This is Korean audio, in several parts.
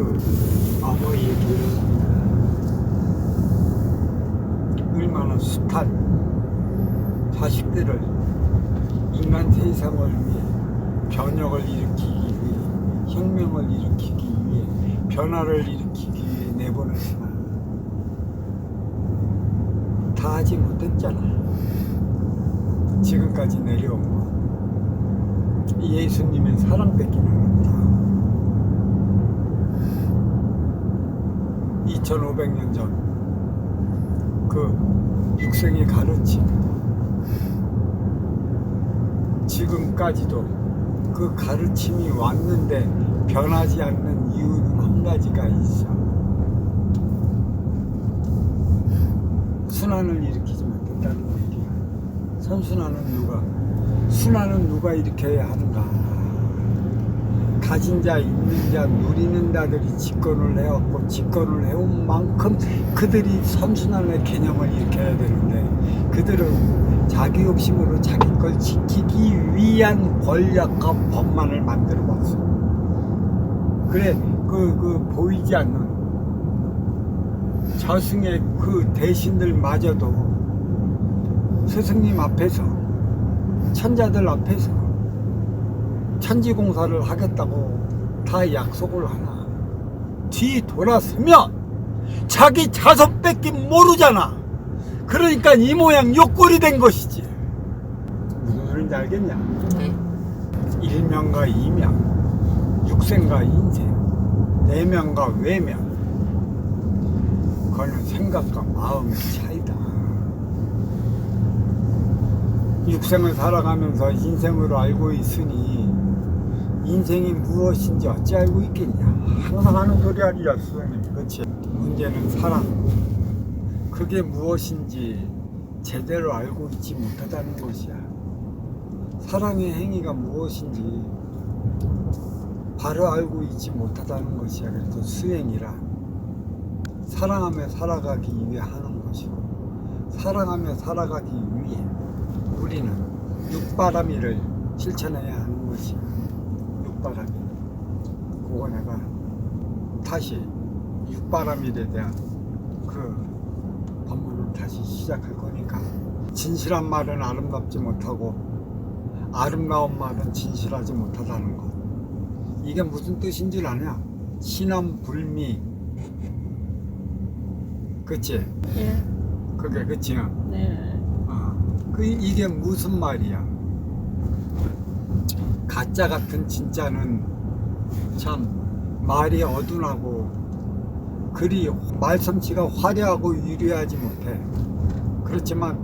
그 아버지에게 얼마나 숱한 자식들을 인간 세상을 위해 변혁을 일으키기 위해 혁명을 일으키기 위해 변화를 일으키기 위해 내보냈으나 다 하지 못했잖아. 지금까지 내려온 거. 예수님의 사랑 뺏기는 겁니다 2500년 전 그 육생의 가르침. 지금까지도 그 가르침이 왔는데 변하지 않는 이유는 한 가지가 있어. 순환을 일으키지 못했다는 얘기야. 선순환은 누가 순환은 누가 일으켜야 하는가 가진 자 있는 자 누리는 자들이 집권을 해왔고 집권을 해온 만큼 그들이 선순환의 개념을 일으켜야 되는데 그들은 자기 욕심으로 자기 걸 지키기 위한 권력과 법만을 만들어 봤어. 그래 그, 그 보이지 않는 저승의 그 대신들마저도 스승님 앞에서 천자들 앞에서 천지공사를 하겠다고 다 약속을 하나? 뒤 돌아서면 자기 자손밖에 모르잖아. 그러니까 이 모양 요꼴이 된 것이지. 무슨 소린지 알겠냐? 네. 일명과 이명 육생과 인생 내면과 외면 그거는 생각과 마음의 차이다. 육생을 살아가면서 인생으로 알고 있으니 인생이 무엇인지 어찌 알고 있겠냐? 항상 하는 소리 아니야 수장님. 그치? 문제는 사랑. 그게 무엇인지 제대로 알고 있지 못하다는 것이야. 사랑의 행위가 무엇인지 바로 알고 있지 못하다는 것이야. 그래서 수행이라. 사랑하며 살아가기 위해 하는 것이고 사랑하며 살아가기 위해 우리는 육바라미를 실천해야 것이야 육바라미 그거 내가 다시 육바라밀에 대한 그 법문을 다시 시작할 거니까 진실한 말은 아름답지 못하고 아름다운 말은 진실하지 못하다는 것 이게 무슨 뜻인 줄 아냐 신함불미 그치 예. 그게 그치 네. 아, 그 이게 무슨 말이야? 가짜 같은 진짜는 참 말이 어둔하고 글이 말솜씨가 화려하고 유려하지 못해. 그렇지만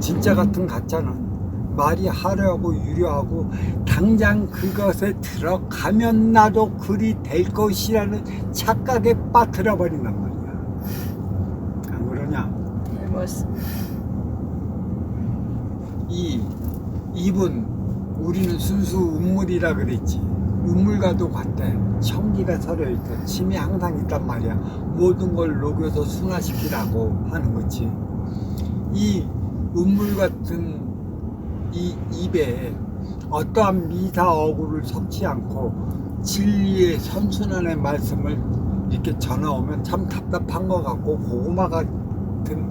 진짜 같은 가짜는 말이 화려하고 유려하고 당장 그것에 들어가면 나도 글이 될 것이라는 착각에 빠뜨려 버린단 말이야. 안 그러냐? 네, 맞습니다. 이 입은 우리는 순수 운물이라 그랬지. 운물과도 같대. 청기가 서려 있고 침이 항상 있단 말이야. 모든 걸 녹여서 순화시키라고 하는 거지. 이 운물 같은 이 입에 어떠한 미사 어구를 섞지 않고 진리의 선순환의 말씀을 이렇게 전해오면 참 답답한 것 같고 고구마 같은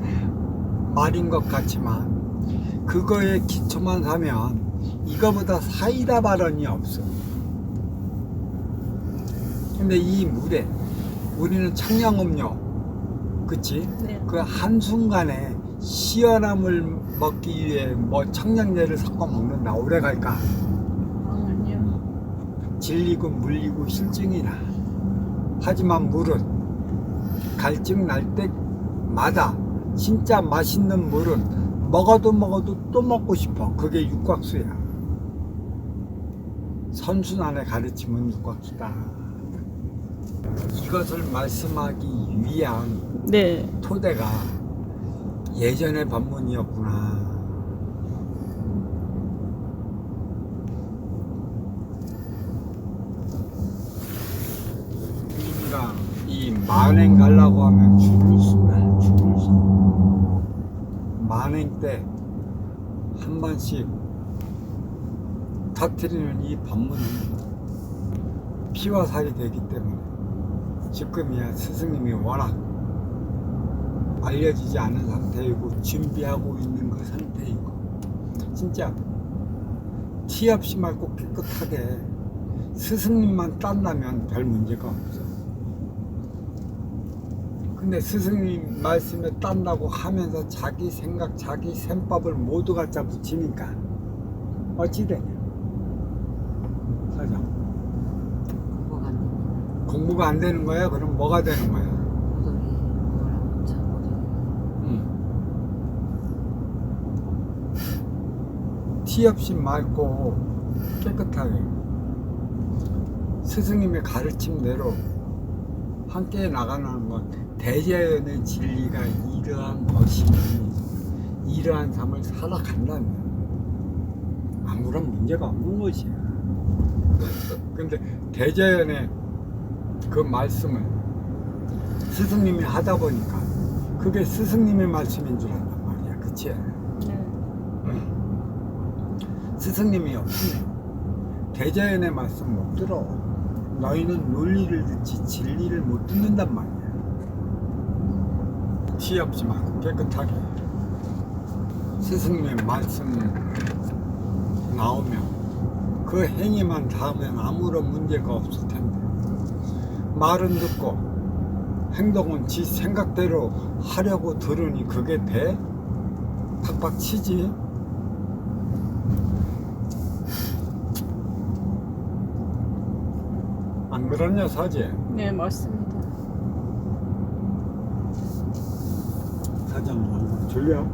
말인 것 같지만 그거에 기초만 사면 이거보다 사이다 발언이 없어. 근데 이 물에 우리는 청량음료, 그치? 네. 그 한순간에 시원함을 먹기 위해 뭐 청량제를 섞어 먹는다. 오래 갈까? 아니요. 질리고 물리고 실증이 나. 하지만 물은 갈증 날 때마다 진짜 맛있는 물은 먹어도 먹어도 또 먹고 싶어. 그게 육각수야. 선순환의 가르침은 육각수다. 이것을 말씀하기 위한 네. 토대가 예전의 법문이었구나. 우리가 이 만행 가려고 하면 줄을 줄을 서. 만행 때 한 번씩 터트리는 이 법문은 피와 살이 되기 때문에 지금이야 스승님이 워낙 알려지지 않은 상태이고 준비하고 있는 그 상태이고 진짜 티 없이 맑고 깨끗하게 스승님만 딴다면 별 문제가 없어. 근데 스승님 말씀에 딴다고 하면서 자기 생각, 자기 셈법을 모두 갖다 붙이니까 어찌 되냐? 사장. 공부가 안 됩니다. 공부가 안 되는 거야? 그럼 뭐가 되는 거야? 뭐라고 참. 응. 티 없이 맑고 깨끗하게 스승님의 가르침대로 함께 나가는 것 대자연의 진리가 이러한 것이니 이러한 삶을 살아간다면 아무런 문제가 없는 것이야. 근데 대자연의 그 말씀을 스승님이 하다 보니까 그게 스승님의 말씀인 줄 안단 말이야. 그치? 네. 스승님이 없으면 대자연의 말씀 못 들어. 너희는 논리를 듣지 진리를 못 듣는단 말이야. 티 없이 맑고 깨끗하게 스승님의 말씀 나오면 그 행위만 닿으면 아무런 문제가 없을 텐데 말은 듣고 행동은 지 생각대로 하려고 들으니 그게 돼? 팍팍 치지. 안 그러냐 사지? 네, 맞습니다. 뭐 졸려?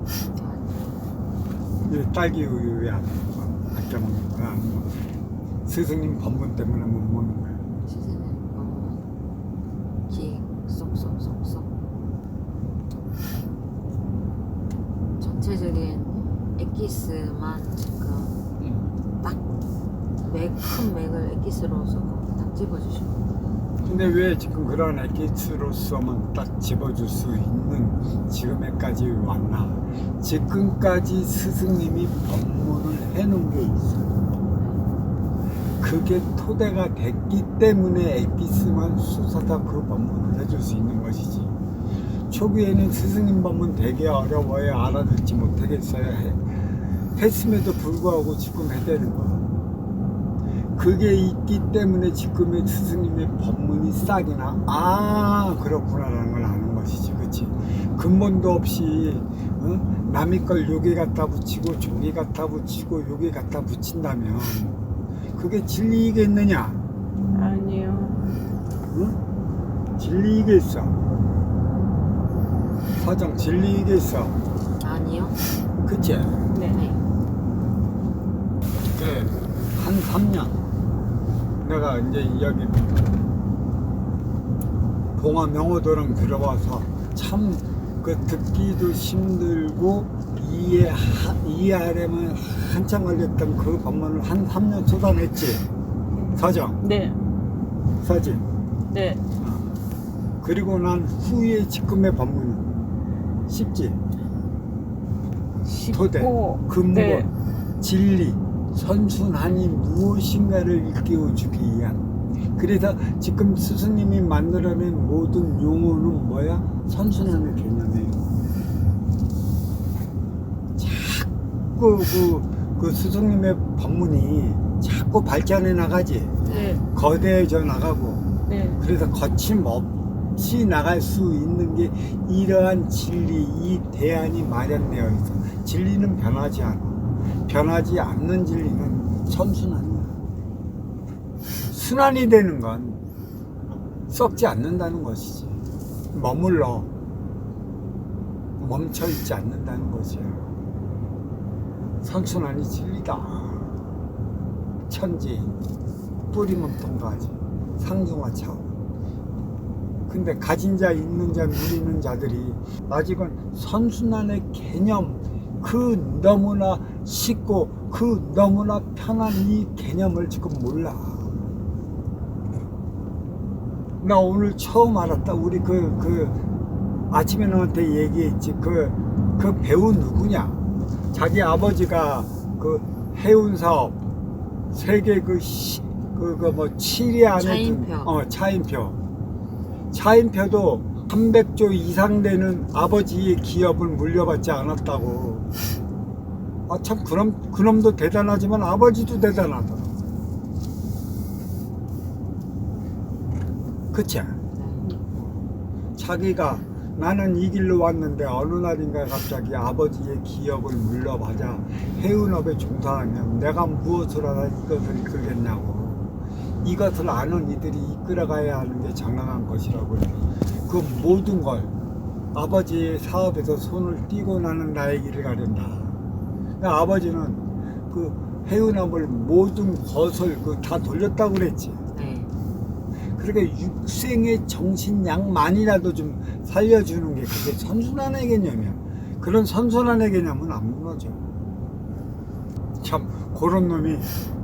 이 딸기 우유 왜안 먹어? 아껴 먹는 거야? 안 먹어? 스승님 법문 때문에 못 먹는 거야? 시즌은 쏙쏙쏙쏙. 전체적인 엑기스만 지금 딱 맥 큰 맥을 엑기스로서 딱 집어주시고 근데 왜 지금 그런 에키츠로서만 딱 집어줄 수 있는 지금에까지 왔나? 지금까지 스승님이 법문을 해놓은 게 있어. 그게 토대가 됐기 때문에 에키스만 수사다 그 법문을 해줄 수 있는 것이지. 초기에는 스승님 법문 되게 어려워요. 알아듣지 못하겠어요. 해- 했음에도 불구하고 지금 해대는 거야. 그게 있기 때문에 지금의 스승님의 법문이 싹이나 아 그렇구나라는 걸 아는 것이지 그치 근본도 없이 어? 남의 걸 여기 갖다 붙이고 저기 갖다 붙이고 여기 갖다 붙인다면 그게 진리이겠느냐 아니요. 응? 진리이겠어 사정 진리이겠어 아니요. 그치 네. 네. 한 3년 내가 이제 여기 봉화 명호도랑 들어와서 참 그 듣기도 힘들고 이해 이해하려면 한참 걸렸던 그 법문을 한 3년 쏟아냈지. 사정. 네. 사진. 네. 그리고 난 후에 지금의 법문은 쉽지. 토대 쉽고 근본 네. 진리 선순환이 무엇인가를 일깨워주기 위한 그래서 지금 스승님이 만들어낸 모든 용어는 뭐야? 선순환의 개념이에요 자꾸 그, 그 스승님의 법문이 자꾸 발전해 나가지 네. 거대해져 나가고 네. 그래서 거침없이 나갈 수 있는 게 이러한 진리, 이 대안이 마련되어 있어. 진리는 변하지 않아. 변하지 않는 진리는 선순환이야. 순환이 되는 건 썩지 않는다는 것이지. 머물러. 멈춰 있지 않는다는 것이야. 선순환이 진리다. 천지, 뿌리면 통과하지. 상중하 차원. 근데 가진 자, 있는 자, 누리는 자들이 아직은 선순환의 개념, 그 너무나 쉽고 그 너무나 편한 이 개념을 지금 몰라. 나 오늘 처음 알았다. 우리 그, 그, 아침에 너한테 얘기했지. 그, 그 배우 누구냐? 자기 아버지가 그 해운 사업, 세계 그, 시, 그, 그 뭐, 7위 안에. 든- 차인표. 어, 차인표. 차인표도 300조 이상 되는 아버지의 기업을 물려받지 않았다고. 아 참 그럼 그놈도 대단하지만 아버지도 대단하더라. 그치? 네. 자기가 나는 이 길로 왔는데 어느 날인가 갑자기 아버지의 기업을 물러받아 해운업에 종사하면 내가 무엇을 하다 이것을 이끌겠냐고 이것을 아는 이들이 이끌어가야 하는 게 정당한 것이라고 그 모든 걸 아버지의 사업에서 손을 떼고 나는 나의 길을 그러니까 아버지는 그 해운업을 모든 것을 그 다 돌렸다고 그랬지 네. 그러니까 육생의 정신 양만이라도 좀 살려주는 게 그게 선순환의 개념이야. 그런 선순환의 개념은 안 무너져. 참 그런 놈이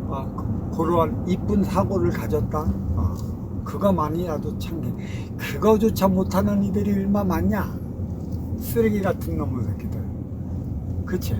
아, 그- 그러한 이쁜 사고를 가졌다. 아, 그거만이라도 참 그거조차 못하는 이들이 얼마 많냐? 쓰레기 같은 놈의 새끼들. 그치?